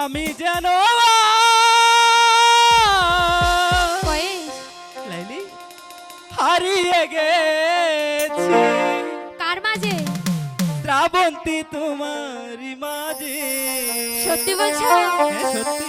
আমি যেন লাইলি হারিয়ে গেছি। কার মাঝে? শ্রাবন্তী তোমারই মাঝে। সত্যি বলছো? হ্যাঁ, সত্যি।